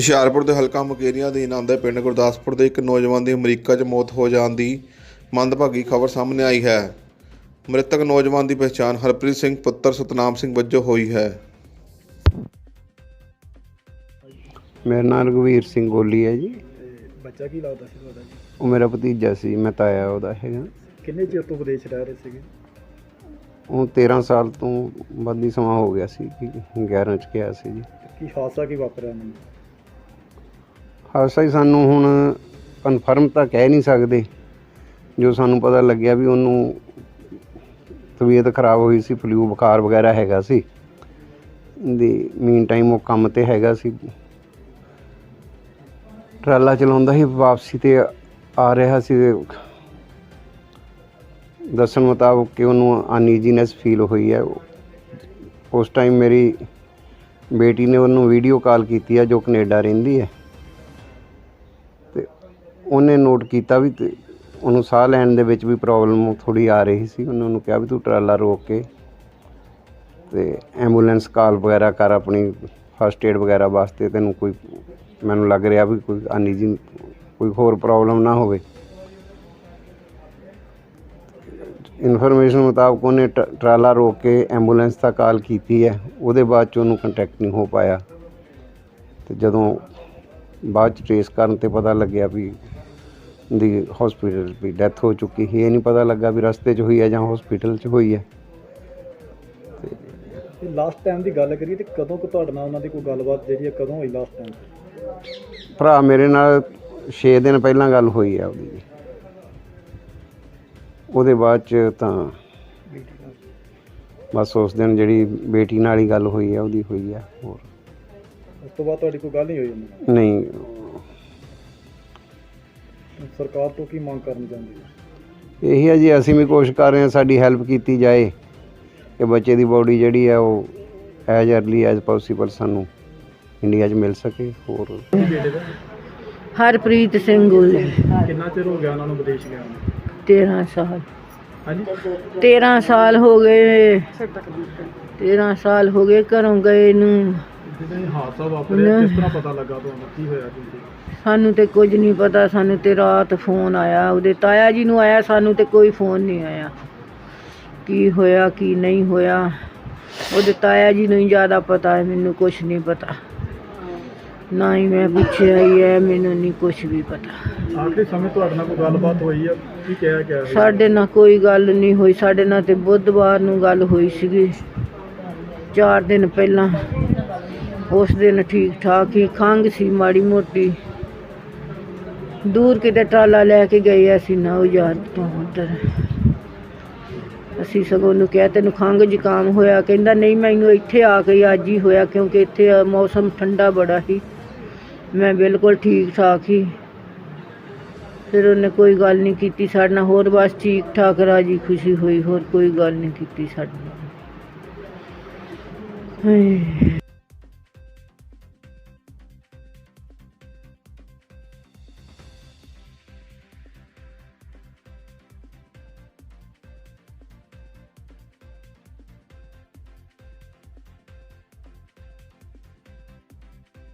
ਹੁਸ਼ਿਆਰਪੁਰ ਦੇ ਹਲਕਾ ਮੁਕੇਰੀਆਂ ਅਧੀਨ ਆਉਂਦੇ ਪਿੰਡ ਗੁਰਦਾਸਪੁਰ ਦੇ ਇੱਕ ਨੌਜਵਾਨ ਦੀ ਅਮਰੀਕਾ 'ਚ ਮੌਤ ਹੋ ਜਾਣ ਦੀ ਮੰਦਭਾਗੀ ਖਬਰ ਸਾਹਮਣੇ ਆਈ ਹੈ। ਮ੍ਰਿਤਕ ਨੌਜਵਾਨ ਦੀ ਪਛਾਣ ਹਰਪ੍ਰੀਤ ਸਿੰਘ ਪੁੱਤਰ ਸਤਨਾਮ ਸਿੰਘ ਵਜੋਂ ਹੋਈ ਹੈ। ਮੇਰਾ ਨਾਮ ਰਘਵੀਰ ਸਿੰਘ ਗੋਲੀ ਹੈ ਜੀ। ਬੱਚਾ ਕੀ ਲੱਗਦਾ ਸੀ ਤੁਹਾਡਾ ਜੀ? ਉਹ ਮੇਰਾ ਭਤੀਜਾ ਸੀ ਮੈਂ ਤਾਇਆ ਉਹਦਾ ਹੈਗਾ। ਕਿੰਨੇ ਚਿਰ ਤੋਂ ਵਿਦੇਸ਼ ਰਹਿ ਰਹੇ ਸੀਗੇ? ਉਹ 13 ਸਾਲ ਤੋਂ ਵੱਧ ਹੀ ਸਮਾਂ ਹੋ ਗਿਆ ਸੀ ਕਿ 11 ਚ ਗਿਆ ਸੀ ਜੀ। ਕੀ ਹਾਦਸਾ ਕੀ ਵਾਪਰਿਆ ਮੈਨੂੰ ਹਾਦਸਾ ਹੀ ਸਾਨੂੰ ਹੁਣ ਕਨਫਰਮ ਤਾਂ ਕਹਿ ਨਹੀਂ ਸਕਦੇ। ਜੋ ਸਾਨੂੰ ਪਤਾ ਲੱਗਿਆ ਵੀ ਉਹਨੂੰ ਤਬੀਅਤ ਖਰਾਬ ਹੋਈ ਸੀ ਫਲੂ ਬੁਖਾਰ ਵਗੈਰਾ ਹੈਗਾ ਸੀ। ਦੀ ਮੀਨ ਟਾਈਮ ਉਹ ਕੰਮ ਤੇ ਹੈਗਾ ਸੀ। ਟਰਾਲਾ ਚਲਾਉਂਦਾ ਸੀ, ਵਾਪਸੀ ਤੇ ਆ ਰਿਹਾ ਸੀ। ਦੱਸਣ ਮੁਤਾਬਕ ਕਿ ਉਹਨੂੰ ਅਨਈਜ਼ੀਨੈਸ ਫੀਲ ਹੋਈ ਹੈ। ਉਸ ਟਾਈਮ ਮੇਰੀ ਬੇਟੀ ਨੇ ਉਹਨੂੰ ਵੀਡੀਓ ਕਾਲ ਕੀਤੀ ਹੈ, ਜੋ ਕੈਨੇਡਾ ਰਹਿੰਦੀ ਹੈ। ਉਹਨੇ ਨੋਟ ਕੀਤਾ ਵੀ ਤੇ ਉਹਨੂੰ ਸਾਹ ਲੈਣ ਦੇ ਵਿੱਚ ਵੀ ਪ੍ਰੋਬਲਮ ਥੋੜੀ ਆ ਰਹੀ ਸੀ। ਉਹਨੇ ਉਹਨੂੰ ਕਿਹਾ ਵੀ ਤੂੰ ਟਰਾਲਾ ਰੋਕ ਕੇ ਤੇ ਐਂਬੂਲੈਂਸ ਕਾਲ ਵਗੈਰਾ ਕਰ ਆਪਣੀ ਫਸਟ ਏਡ ਵਗੈਰਾ ਵਾਸਤੇ। ਤੈਨੂੰ ਕੋਈ ਮੈਨੂੰ ਲੱਗ ਰਿਹਾ ਵੀ ਕੋਈ ਅਨਈਜੀ ਕੋਈ ਹੋਰ ਪ੍ਰੋਬਲਮ ਨਾ ਹੋਵੇ। ਇਨਫੋਰਮੇਸ਼ਨ ਮੁਤਾਬਕ ਉਹਨੇ ਟ- ਟਰਾਲਾ ਰੋਕ ਕੇ ਐਂਬੂਲੈਂਸ ਦਾ ਕਾਲ ਕੀਤੀ ਹੈ। ਉਹਦੇ ਬਾਅਦ ਚ ਉਹਨੂੰ ਕੰਟੈਕਟ ਨਹੀਂ ਹੋ ਪਾਇਆ। ਤੇ ਜਦੋਂ ਬਾਅਦ ਚ ਟ੍ਰੇਸ ਕਰਨ ਤੇ ਪਤਾ ਲੱਗਿਆ ਵੀ ਦੀ ਹਸਪੀਟਲ ਵੀ ਡੈਥ ਹੋ ਚੁੱਕੀ ਸੀ। ਇਹ ਨਹੀਂ ਪਤਾ ਲੱਗਾ ਵੀ ਰਸਤੇ 'ਚ ਹੋਈ ਹੈ ਜਾਂ ਹਸਪੀਟਲ 'ਚ ਹੋਈ ਹੈ। ਤੇ ਲਾਸਟ ਟਾਈਮ ਦੀ ਗੱਲ ਕਰੀਏ ਤੇ ਕਦੋਂ ਕੁ ਤੁਹਾਡੇ ਨਾਲ ਉਹਨਾਂ ਦੀ ਕੋਈ ਗੱਲਬਾਤ ਜਿਹੜੀ ਹੈ ਕਦੋਂ ਹੋਈ ਲਾਸਟ ਟਾਈਮ ਭਰਾ ਮੇਰੇ ਨਾਲ 6 ਦਿਨ ਪਹਿਲਾਂ ਗੱਲ ਹੋਈ ਹੈ ਉਹਦੀ। ਜੀ। ਉਹਦੇ ਬਾਅਦ ਚ ਤਾਂ ਬਸ ਉਸ ਦਿਨ ਜਿਹੜੀ ਬੇਟੀ ਨਾਲ ਹੀ ਗੱਲ ਹੋਈ ਹੈ ਉਹਦੀ ਹੋਈ ਹੈ ਹੋਰ। ਉਸ ਤੋਂ ਬਾਅਦ ਤੁਹਾਡੀ ਕੋਈ ਗੱਲ ਨਹੀਂ ਹੋਈ ਉਹਨਾਂ ਨਹੀਂ। ਸਰਕਾਰ ਤੋਂ ਕੀ ਮੰਗ ਕਰਨੀ ਚਾਹੁੰਦੀ ਹੈ? ਇਹੀ ਹੈ ਜੀ ਅਸੀਂ ਵੀ ਕੋਸ਼ਿਸ਼ ਕਰ ਰਹੇ ਹਾਂ ਸਾਡੀ ਹੈਲਪ ਕੀਤੀ ਜਾਏ ਕਿ ਬੱਚੇ ਦੀ ਬੋਡੀ ਜਿਹੜੀ ਹੈ ਉਹ ਐਜ਼ ਅਰਲੀ ਐਜ਼ ਪੋਸੀਬਲ ਸਾਨੂੰ ਇੰਡੀਆ 'ਚ ਮਿਲ ਸਕੇ ਹੋਰ ਹਰਪ੍ਰੀਤ ਸਿੰਘ ਗੋਲੇ। ਕਿੰਨਾ ਚਿਰ ਹੋ ਗਿਆ ਉਹਨਾਂ ਨੂੰ ਵਿਦੇਸ਼ ਗਿਆ ਨੂੰ? 13 ਸਾਲ। ਹਾਂਜੀ? 13 ਸਾਲ ਹੋ ਗਏ। 13 ਸਾਲ ਹੋ ਗਏ ਘਰੋਂ ਗਏ ਨੂੰ। ਇਹ ਹਾਦਸਾ ਵਾਪਰਿਆ ਕਿਸ ਤਰ੍ਹਾਂ ਪਤਾ ਲੱਗਾ ਤੁਹਾਨੂੰ? ਕੀ ਹੋਇਆ ਕੀ ਸਾਨੂੰ ਤੇ ਕੁਝ ਨਹੀਂ ਪਤਾ ਸਾਨੂੰ ਤੇ ਰਾਤ ਫੋਨ ਆਇਆ ਉਹਦੇ ਤਾਇਆ ਜੀ ਨੂੰ ਆਇਆ ਸਾਨੂੰ ਤੇ ਕੋਈ ਫੋਨ ਨਹੀਂ ਆਇਆ। ਕੀ ਹੋਇਆ ਕੀ ਨਹੀਂ ਹੋਇਆ ਉਹਦੇ ਤਾਇਆ ਜੀ ਨੂੰ ਹੀ ਜ਼ਿਆਦਾ ਪਤਾ ਹੈ ਮੈਨੂੰ ਕੁਝ ਨਹੀਂ ਪਤਾ। ਨਾ ਹੀ ਮੈਂ ਪੁੱਛਿਆ ਹੀ ਹੈ ਮੈਨੂੰ ਨਹੀਂ ਕੁਝ ਵੀ ਪਤਾ। ਆਖਰੀ ਸਮੇਂ ਤੁਹਾਡੇ ਨਾਲ ਕੋਈ ਗੱਲਬਾਤ ਹੋਈ ਆ? ਕੀ ਕਿਹਾ ਗਿਆ? ਸਾਡੇ ਨਾਲ ਕੋਈ ਗੱਲ ਨਹੀਂ ਹੋਈ ਸਾਡੇ ਨਾਲ ਤੇ ਬੁੱਧਵਾਰ ਨੂੰ ਗੱਲ ਹੋਈ ਸੀਗੀ। 4 ਦਿਨ ਪਹਿਲਾਂ। ਉਸ ਦਿਨ ਠੀਕ ਠਾਕ ਹੀ ਖੰਘ ਸੀ ਮਾੜੀ ਮੋਟੀ। ਦੂਰ ਕਿਤੇ ਟਰਾਲਾ ਲੈ ਕੇ ਗਏ ਅਸੀਂ, ਨਾ ਉਹ ਯਾਰ ਤੋਂ ਉੱਧਰ। ਅਸੀਂ ਸਗੋਂ ਨੂੰ ਕਿਹਾ, ਤੈਨੂੰ ਖੰਘ ਜ਼ੁਕਾਮ ਹੋਇਆ? ਕਹਿੰਦਾ, ਨਹੀਂ, ਮੈਨੂੰ ਇੱਥੇ ਆ ਕੇ ਅੱਜ ਹੀ ਹੋਇਆ, ਕਿਉਂਕਿ ਇੱਥੇ ਮੌਸਮ ਠੰਡਾ ਬੜਾ ਸੀ। ਮੈਂ ਬਿਲਕੁਲ ਠੀਕ ਠਾਕ ਹੀ ਫਿਰ ਉਹਨੇ ਕੋਈ ਗੱਲ ਨਹੀਂ ਕੀਤੀ ਸਾਡੇ ਨਾਲ, ਹੋਰ ਬਸ ਠੀਕ ਠਾਕ, ਰਾਜੀ ਖੁਸ਼ੀ ਹੋਈ, ਹੋਰ ਕੋਈ ਗੱਲ ਨਹੀਂ ਕੀਤੀ ਸਾਡੇ ਨਾਲ। ਹਾਏ।